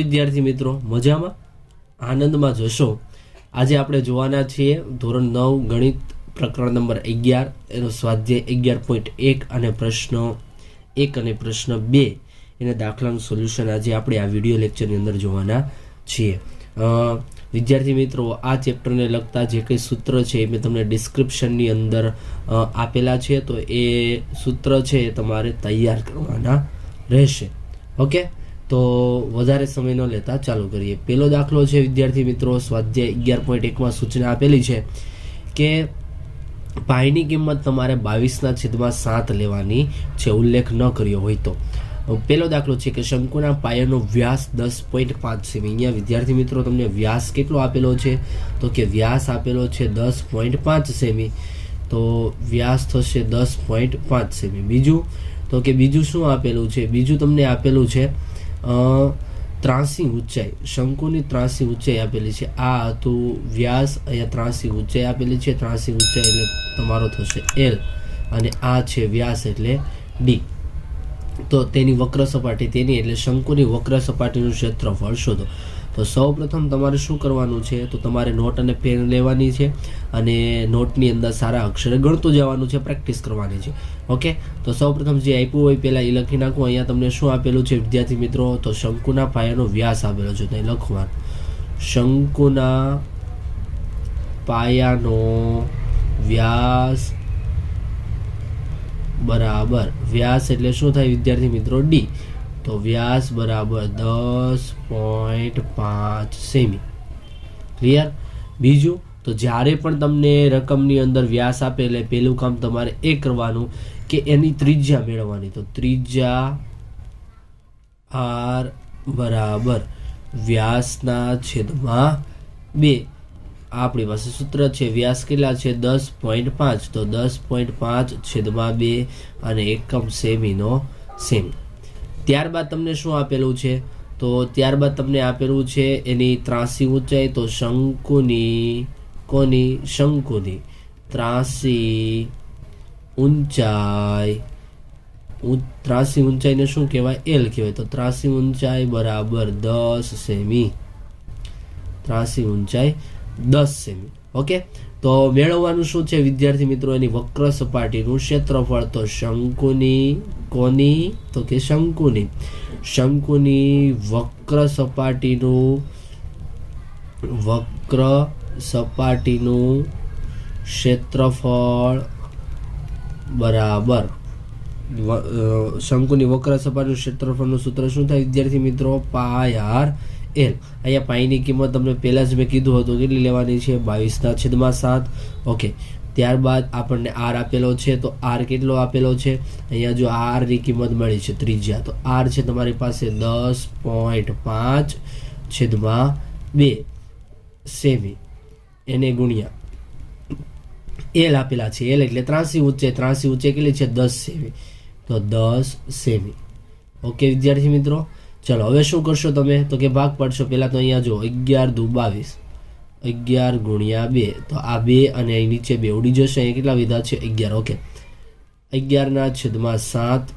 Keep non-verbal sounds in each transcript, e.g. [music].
વિદ્યાર્થી મિત્રો? મજામાં? આનંદમાં જશો. આજે આપણે જોવાના છીએ ધોરણ નવ ગણિત પ્રકરણ નંબર અગિયાર. એનો સ્વાધ્યાય અગિયાર પોઈન્ટ એક અને પ્રશ્ન એક અને પ્રશ્ન બે. એના દાખલાનું સોલ્યુશન આજે આપણે આ વીડિયો લેક્ચરની અંદર જોવાના છીએ. વિદ્યાર્થી મિત્રો, આ ચેપ્ટરને લગતા જે કંઈ સૂત્ર છે એ મેં તમને ડિસ્ક્રિપ્શનની અંદર આપેલા છે. તો એ સૂત્ર છે એ તમારે તૈયાર કરવાના રહેશે. ઓકે? તો વધારે સમય ન લેતા ચાલુ કરીએ. પહેલો દાખલો છે, વિદ્યાર્થી મિત્રો, સ્વાધ્યાય અગિયાર પોઈન્ટ એકમાં સૂચના આપેલી છે કે પાઈની કિંમત તમારે બાવીસના છેદમાં સાત લેવાની છે, ઉલ્લેખ ન કર્યો હોય તો. પહેલો દાખલો છે કે શંકુના પાયાનો વ્યાસ દસ પોઈન્ટ પાંચ સેમી અહીંયા વિદ્યાર્થી મિત્રો, તમને વ્યાસ કેટલો આપેલો છે? તો કે વ્યાસ આપેલો છે દસ પોઈન્ટ પાંચ સેમી. તો વ્યાસ થશે દસ પોઈન્ટ પાંચ સેમી. બીજું? તો કે બીજું શું આપેલું છે? બીજું તમને આપેલું છે ત્રાસી ઊંચાઈ શંકુની ત્રાસી ઊંચાઈ આપેલી છે. આ હતું વ્યાસ, અહીંયા ત્રાસી ઊંચાઈ આપેલી છે. ત્રાસી ઊંચાઈ એટલે તમારો થશે એલ અને આ છે વ્યાસ એટલે ડી. તો તેની વક્ર સપાટી તેની એટલે શંકુની વક્ર સપાટીનું ક્ષેત્રફળ શોધો. તો સૌ પ્રથમ તમારે શું કરવાનું છે? તો તમારે નોટ અને પેન લેવાની છે અને નોટની અંદર સારા અક્ષરે ગણતું જવાનું છે, પ્રેક્ટિસ કરવાની છે. ઓકે? તો સૌ પ્રથમ જે આપ્યું હોય પહેલાં એ લખી નાખું. અહીંયા તમને શું આપેલું છે, વિદ્યાર્થી મિત્રો? તો શંકુના પાયાનો વ્યાસ આપેલો છે. તો એ લખવાનું. શંકુના પાયાનો વ્યાસ બરાબર. વ્યાસ એટલે શું થાય વિદ્યાર્થી મિત્રો? ડી. તો વ્યાસ બરાબર દસ પોઈન્ટ પાંચ સેમી. ક્લિયર બીજું, તો જ્યારે પણ તમને રકમની અંદર વ્યાસ આપે એટલે પહેલું કામ તમારે એ કરવાનું કે એની ત્રિજ્યા મેળવવાની. તો ત્રિજ્યા આર બરાબર વ્યાસના છેદમાં બે. આપણી પાસે સૂત્ર છે, વ્યાસ કેટલા છે? દસ પોઈન્ટ પાંચ. તો દસ પોઈન્ટ પાંચ છેદમાં બે અને એકમ સેમીનો સેમી. ત્યારબાદ તમને શું આપેલું છે? તો ત્યારબાદ તમને આપેલું છે એની ત્રાસી ઊંચાઈ, તો શંકુની, કોની? શંકુની. ત્રાસી ઊંચાઈ. ત્રાસી ઊંચાઈને શું કહેવાય? એલ કહેવાય. તો ત્રાસી ઊંચાઈ બરાબર દસ સેમી. ત્રાસી ઊંચાઈ દસ સેમી. ઓકે? તો મેળવવાનું શું છે વિદ્યાર્થી મિત્રો? એની વક્ર સપાટીનું ક્ષેત્રફળ તો શંકુની કોની? તો કે શંકુની. શંકુની વક્ર સપાટીનું વક્ર સપાટીનું ક્ષેત્રફળ બરાબર શંકુની વક્ર સપાટીનું ક્ષેત્રફળનું સૂત્ર શું થાય વિદ્યાર્થી મિત્રો? પાય આર એલ અહીંયા પાઈની કિંમત તમને પહેલાં જ મેં કીધું હતું, કેટલી લેવાની છે? બાવીસના છેદમાં સાત. ઓકે. ત્યારબાદ આપણને આર આપેલો છે, તો આર કેટલો આપેલો છે? અહીંયા જો આરની કિંમત મળી છે ત્રિજ્યા, તો આર છે તમારી પાસે દસ પોઈન્ટ પાંચ છેદમાં બે. સેમી. એને ગુણ્યા. એલ આપેલા છે, એલ એટલે ત્રાસી ઊંચે ત્રાસી ઊંચે કેટલી છે? દસ સેમી. તો દસ સેમી. ઓકે, વિદ્યાર્થી મિત્રો ચલો, હવે શું કરશો તમે? તો કે ભાગ પાડશો. પહેલાં તો અહીંયા જો અગિયાર દુ બાવીસ અગિયાર ગુણ્યા બે. તો આ બે અને અહીં નીચે બે ઉડી જશે. અહીંયા કેટલા વિધા છે? અગિયાર. ઓકે. અગિયારના છેદમાં સાત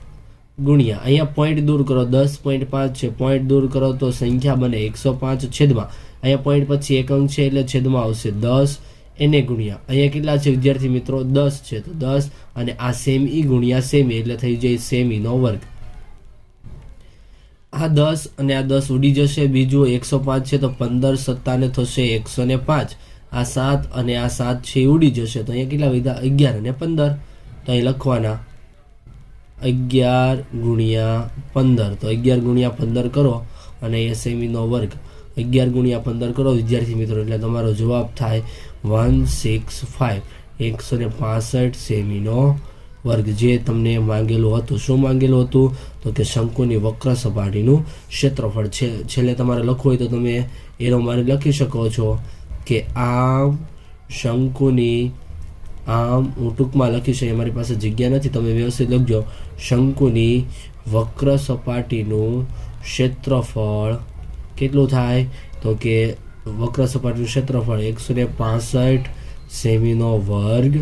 ગુણ્યા. અહીંયા પોઈન્ટ દૂર કરો. દસ પોઈન્ટ પાંચ છે. પોઈન્ટ દૂર કરો તો સંખ્યા બને એકસો પાંચ છેદમાં. અહીંયા પોઈન્ટ પછી એક અંક છે એટલે છેદમાં આવશે દસ. એને ગુણ્યા. અહીંયા કેટલા છે વિદ્યાર્થી મિત્રો? દસ છે. તો દસ અને આ સેમી ગુણ્યા સેમી એટલે થઈ જાય સેમીનો વર્ગ. આ દસ અને આ દસ ઉડી જશે. બીજું એકસો પાંચ છે તો પંદર સત્તાને થશે એકસો ને પાંચ. આ સાત અને આ સાત છે એ ઉડી જશે. તો અહીંયા કેટલા વિધા? અગિયાર અને પંદર. તો અહીં લખવાના અગિયાર ગુણ્યા પંદર. તો અગિયાર ગુણ્યા પંદર કરો અને એ સેમીનો વર્ગ. અગિયાર ગુણ્યા પંદર કરો. વિદ્યાર્થી મિત્રો, એટલે તમારો જવાબ થાય વન સિક્સ ફાઇવ એકસો ને પાસઠ સેમીનો વર્ગ જે તમને માંગેલું હતું. શું માંગેલું હતું? તો કે શંકુની વક્ર સપાટીનું ક્ષેત્રફળ છે. છેલ્લે તમારે લખવું હોય તો તમે એનો મારે લખી શકો છો કે આમ શંકુની, આમ હું ટૂંકમાં લખીશ એ મારી પાસે જગ્યા નથી, તમે વ્યવસ્થિત લખજો. શંકુની વક્ર સપાટીનું ક્ષેત્રફળ કેટલું થાય? તો કે વક્ર સપાટીનું ક્ષેત્રફળ એકસો ને સેમીનો વર્ગ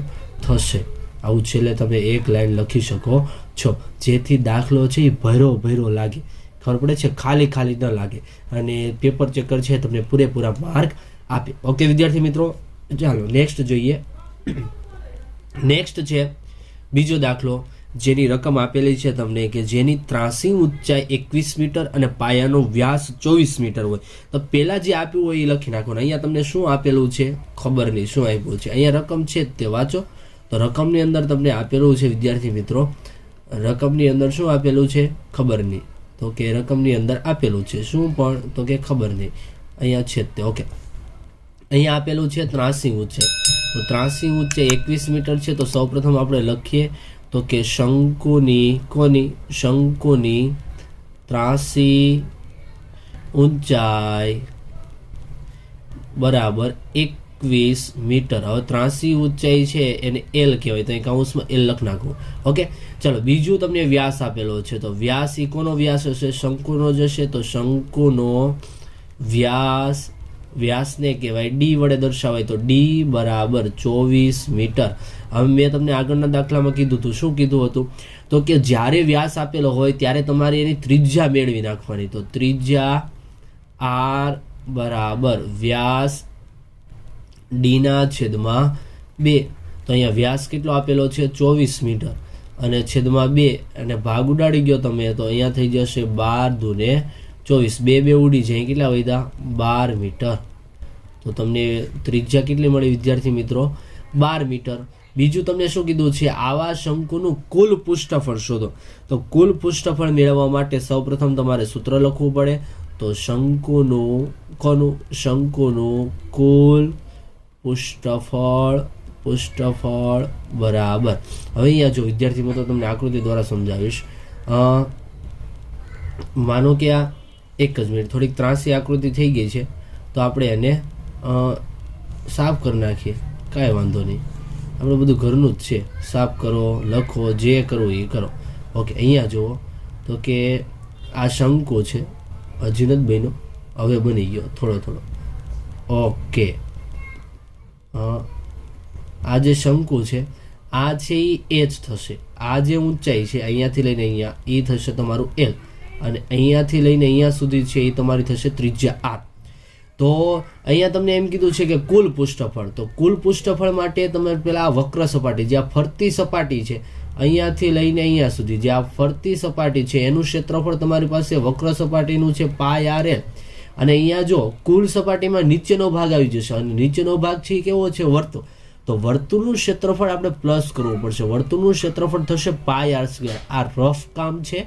થશે. આવું છેલ્લે તમે એક લાઈન લખી શકો છો. જેથી દાખલો છે એ ભૈરો ભૈરો લાગે. ખબર પડે છે? ખાલી ખાલી ન લાગે. અને પેપર ચેકર છે તમને પૂરેપૂરા માર્ક આપે. ઓકે વિદ્યાર્થી મિત્રો, ચાલો નેક્સ્ટ જોઈએ. [clears throat] નેક્સ્ટ છે બીજો દાખલો, જેની રકમ આપેલી છે તમને કે જેની ત્રાસી ઊંચાઈ એકવીસ મીટર અને પાયાનો વ્યાસ ચોવીસ મીટર હોય. તો પહેલાં જે આપ્યું હોય એ લખી નાખવાનું અહીંયા તમને શું આપેલું છે? ખબર નહીં. શું આપ્યું છે? અહીંયા રકમ છે તે વાંચો. રકમની અંદર તમને આપેલું છે, વિદ્યાર્થી મિત્રો. રકમની અંદર શું આપેલું છે? ખબર નહીં તો કે રકમની અંદર આપેલું છે. શું પણ? તો કે ખબર નહીં અહીંયા છે તે, ઓકે. અહીંયા આપેલું છે ત્રાસી છે. તો ત્રાસી ઊંચાઈ એકવીસ મીટર છે. તો સૌપ્રથમ આપણે લખીએ. તો કે શંકુની, કોની? શંકુની ત્રાસી ઊંચાઈ બરાબર એકવીસ મીટર. હવે ત્રાસી ઊંચાઈ છે એને એલ કહેવાય. તો એ કાઉન્સમાં એલ લખ નાખવું ઓકે? ચલો, બીજું તમને વ્યાસ આપેલો છે. તો વ્યાસ ઈ કોનો વ્યાસ હશે? શંકુનો જશે તો શંકુનો વ્યાસ, વ્યાસને કહેવાય ડી વડે દર્શાવાય. તો ડી બરાબર ચોવીસ મીટર. હવે મેં તમને આગળના દાખલામાં કીધું હતું. શું કીધું હતું? તો કે જ્યારે વ્યાસ આપેલો હોય, ત્યારે તમારે એની ત્રિજ્યા મેળવી નાખવાની. તો ત્રિજ્યા આર બરાબર વ્યાસ ડીના છેદમાં બે. તો અહીંયા વ્યાસ કેટલો આપેલો છે? ચોવીસ મીટર. અને છેદમાં બે. અને ભાગ ઉડાડી ગયો તમે, તો અહીંયા થઈ જશે બાર દુને ચોવીસ. બે બે ઉડી જાય. કેટલા વધ્યા? બાર મીટર. તો તમને ત્રિજ્યા કેટલી મળી વિદ્યાર્થી મિત્રો? બાર મીટર. બીજું તમને શું કીધું છે? આવા શંકુનું કુલ પૃષ્ઠફળ શોધો. તો કુલ પૃષ્ઠફળ મેળવવા માટે સૌપ્રથમ તમારે સૂત્ર લખવું પડે. તો શંકુનું કોનું? શંકુનું કુલ પૃષ્ઠફળ પૃષ્ઠફળ બરાબર. હવે અહીંયા જો વિદ્યાર્થી મિત્રો તમને આકૃતિ દ્વારા સમજાવીશ. માનો કે આ એક જ મિનિટ, થોડીક ત્રાસી આકૃતિ થઈ ગઈ છે, તો આપણે એને સાફ કરી નાખીએ. કાંઈ વાંધો નહીં. આપણે બધું ઘરનું જ છે. સાફ કરો, લખો, જે કરો એ કરો. ઓકે, અહીંયા જુઓ. તો કે આ શંકો છે. હજી નથી બન્યો. હવે બની ગયો. થોડો થોડો. ઓકે. આ જે શંકુ છે, આ છે એ એચ થશે. આ જે ઊંચાઈ છે, અહીંયાથી લઈને અહીંયા એ થશે તમારું એલ. અને અહીંયાથી લઈને અહીંયા સુધી છે એ તમારી થશે ત્રિજ્યા આર. તો અહીંયા તમને એમ કીધું છે કે કુલ પૃષ્ઠફળ. તો કુલ પૃષ્ઠફળ માટે તમે પેલા વક્ર સપાટી, જે આ ફરતી સપાટી છે, અહીંયાથી લઈને અહીંયા સુધી. જે આ ફરતી સપાટી છે, એનું ક્ષેત્રફળ તમારી પાસે વક્ર સપાટીનું છે પાય આર એલ. અને અહીંયા જો કુલ સપાટીમાં નીચેનો ભાગ આવી જશે અને નીચેનો ભાગ છે કેવો છે? વર્તુળ. તો વર્તુળનું ક્ષેત્રફળ આપણે પ્લસ કરવું પડશે. વર્તુળનું ક્ષેત્રફળ થશે પાય આર સ્ક્વેર. આ રફ કામ છે.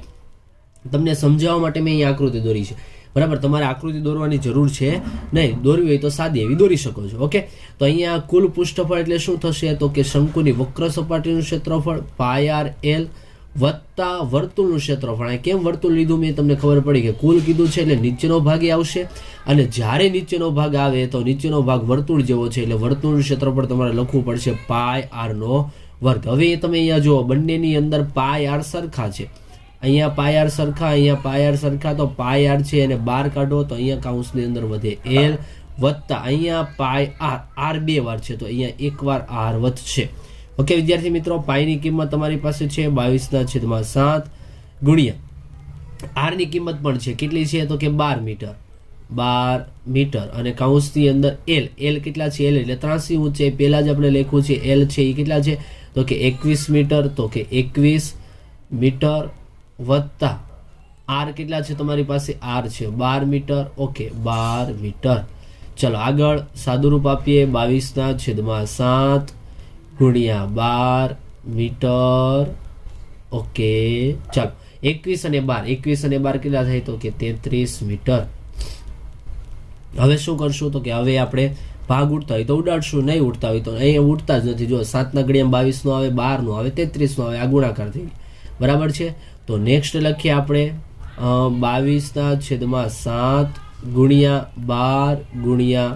તમને સમજાવવા માટે મેં અહીંયા આકૃતિ દોરી છે. બરાબર? તમારે આકૃતિ દોરવાની જરૂર છે. નહીં, દોરવી હોય તો સાદી એવી દોરી શકો છો. ઓકે? તો અહીંયા કુલ પૃષ્ઠફળ એટલે શું થશે? તો કે શંકુની વક્ર સપાટીનું ક્ષેત્રફળ પાય આર એલ વત્તા વર્તુળનું ક્ષેત્રફળ. અહીં કેમ વર્તુળ લીધું મેં તમને ખબર પડી કે કુલ કીધું છે એટલે નીચેનો ભાગ આવશે. અને જ્યારે નીચેનો ભાગ આવે તો નીચેનો ભાગ વર્તુળ જેવો છે એટલે વર્તુળનું ક્ષેત્રફળ તમારે લખવું પડશે પાય આરનો વર્ગ. હવે એ તમે અહીંયા જુઓ, બંનેની અંદર પાય આર સરખા છે. અહીંયા પાય આર સરખા, અહીંયા પાય આર સરખા, તો પાય આર છે એને બાર કાઢો તો અહીંયા કાઉન્સની અંદર વધે એલ વત્તા. અહીંયા પાય આર આર બે વાર છે તો અહીંયા એક વાર આર વધશે. ઓકે, વિદ્યાર્થી મિત્રો પાયની કિંમત તમારી પાસે છે, બાવીસના છેદમાં સાત. ગુણ્યા. આરની કિંમત પણ છે, કેટલી છે તો કે બાર મીટર. બાર મીટર. અને કાઉન્સની અંદર એલ. એલ કેટલા છે? એલ એટલે ત્રાસી ઊંચે. પહેલાં જ આપણે લખ્યું છે, એલ છે એ કેટલા છે? તો કે એકવીસ મીટર, તો કે એકવીસ મીટર વત્તા. આર કેટલા છે? તમારી પાસે આર છે. બાર મીટર, ઓકે, બાર મીટર. ચલો, આગળ સાદુરૂપ આપીએ, બાવીસના છેદમાં સાત. ગુણ્યા બાર મીટર. ઓકે, ચાલો. એકવીસ અને બાર. એકવીસ અને બાર કેટલા થાય તો કે તેત્રીસ મીટર. હવે શું કરશું તો કે હવે આપણે ભાગ ઉડતા હોય તો ઉડાડશું, નહીં ઉડતા હોય તો અહીંયા ઉડતા જ નથી. જો સાતના ઘડિયામાં બાવીસનો આવે બારનો આવે તેત્રીસનો આવે, આ ગુણાકાર થઈ બરાબર છે? તો નેક્સ્ટ લખીએ આપણે બાવીસના છેદમાં સાત ગુણ્યા બાર ગુણ્યા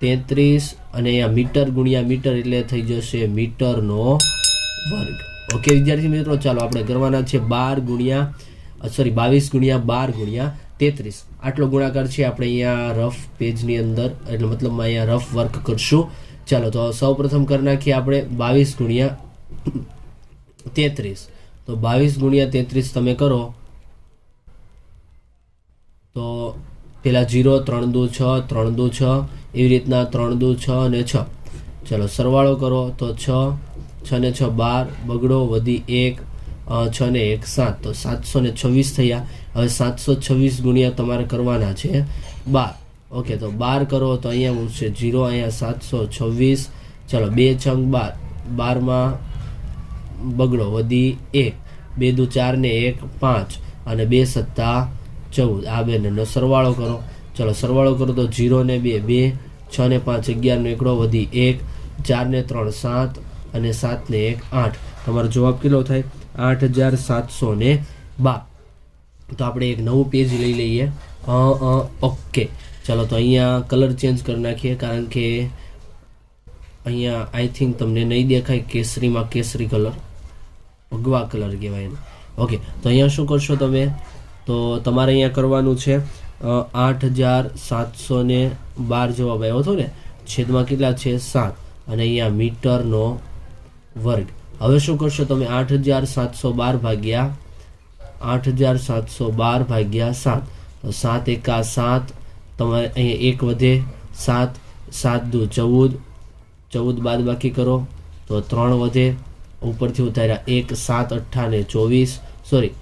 તેત્રીસ અને અહીંયા મીટર ગુણ્યા મીટર એટલે થઈ જશે મીટરનો વર્ગ. ઓકે વિદ્યાર્થી મિત્રો, ચાલો આપણે કરવાના છે બાર ગુણ્યા સોરી બાવીસ ગુણ્યા બાર ગુણ્યા તેત્રીસ. આટલો ગુણાકાર છે આપણે અહીંયા રફ પેજની અંદર, એટલે મતલબ અહીંયા રફ વર્ક કરશું. ચાલો, તો સૌ પ્રથમ કરી નાખીએ આપણે બાવીસ ગુણ્યા તેત્રીસ. તો બાવીસ ગુણ્યા તેત્રીસ તમે કરો. તો પેલા જીરો, ત્રણ દુ છ, ત્રણ દુ છ એવી રીતના ત્રણ દુ છ અને છ. ચલો, સરવાળો કરો તો છ છ ને છ બાર, બગડો, વધી એક છ ને એક સાત. તો સાતસો ને છવ્વીસ થયા. હવે સાતસો છવ્વીસ ગુણ્યા તમારે કરવાના છે બાર. ઓકે, તો બાર કરો તો અહીંયા મૂકશે જીરો, અહીંયા સાતસો છવ્વીસ. ચલો, બે છંગ બાર. બારમાં બગડો, વધી એક. બે દુ ચાર ને એક, પાંચ. અને બે સત્તા ચૌદ. આ બેનનો સરવાળો કરો. ચલો સરવાળો કરો તો જીરો ને બે બે, છ ને પાંચ અગિયારનો એકડો વધી એક, ચાર ને ત્રણ, સાત અને સાત ને એક, આઠ. તમારો જવાબ કેટલો થાય? આઠ હજાર સાતસો ને બાર. તો આપણે એક નવું પેજ લઈ લઈએ. ઓકે. ચાલો તો અહીંયા કલર ચેન્જ કરી નાખીએ કારણ કે અહીંયા આઈ થિંક તમને નહીં દેખાય કેસરીમાં કેસરી કલર ભગવા કલર કહેવાય એને. ઓકે, તો અહીંયા શું કરશો તમે? તો તમારે અહીંયા કરવાનું છે. આઠ હજાર સાતસો ને બાર જવાબ આવ્યો હતો ને. છેદમાં કેટલા છે? સાત. અને અહીંયા મીટરનો વર્ગ. હવે શું કરશો તમે? આઠ હજાર સાતસો બાર ભાગ્યા આઠ હજાર સાતસો બાર ભાગ્યા સાત. તો સાત એકા સાત. તમારે અહીંયા એક વધે. સાત સાત દુ ચૌદ. ચૌદ બાદ બાકી કરો. તો ત્રણ વધે. ઉપરથી ઉતાર્યા એક, સાત અઠ્ઠાને ચોવીસ. સોરી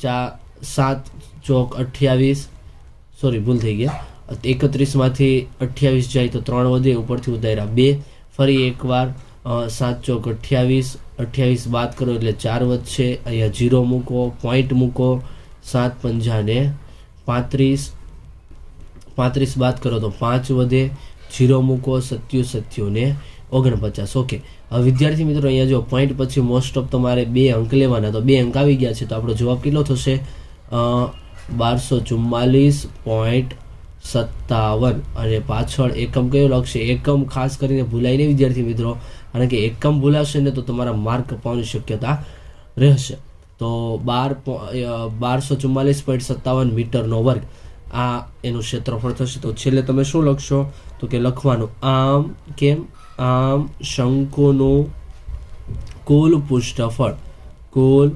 ચા સાત ચોક અઠ્યાવીસ સોરી ભૂલ થઈ ગયા. એકત્રીસમાંથી અઠ્યાવીસ જાય તો ત્રણ વધે, ઉપરથી ઉતાર્યા બે. ફરી એકવાર સાત ચોક અઠ્યાવીસ અઠ્યાવીસ બાદ કરો એટલે ચાર વધશે. અહીંયા જીરો મૂકો, પોઈન્ટ મૂકો, સાત પંજાને પાંત્રીસ. પાંત્રીસ બાદ કરો તો પાંચ વધે જીરો મૂકો, સત્યુ સત્યુ ને ઓગણપચાસ. ઓકે. હવે વિદ્યાર્થી મિત્રો, અહીંયા જો પોઈન્ટ પછી મોસ્ટ ઓફ તમારે બે અંક લેવાના, તો બે અંક આવી ગયા છે, તો આપણો જવાબ કેટલો થશે? બારસો ચુમ્માલીસ પોઈન્ટ સત્તાવન. અને પાછળ એકમ કયો લખશે એકમ ખાસ કરીને ભૂલાય નહીં વિદ્યાર્થી મિત્રો. કારણ કે એકમ ભૂલાશે ને તો તમારા માર્ક કપાવવાની શક્યતા રહેશે. તો બાર બારસો ચુમ્માલીસ પોઈન્ટ સત્તાવન મીટરનો વર્ગ. આ એનું ક્ષેત્રફળ થશે. તો છેલ્લે તમે શું લખશો? તો કે લખવાનું, આમ કેમ? આમ શંકુનું કુલ પૃષ્ઠફળ. કુલ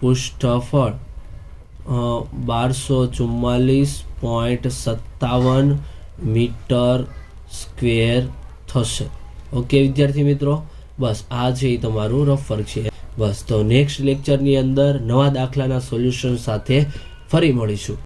પૃષ્ઠફળ. બારસો ચુમ્માલીસ પોઈન્ટ સત્તાવન મીટર સ્ક્વેર થશે. ઓકે, વિદ્યાર્થી મિત્રો? બસ, આ છે એ તમારું રફર છે. બસ, તો નેક્સ્ટ લેક્ચરની અંદર નવા દાખલાના સોલ્યુશન સાથે ફરી મળીશું.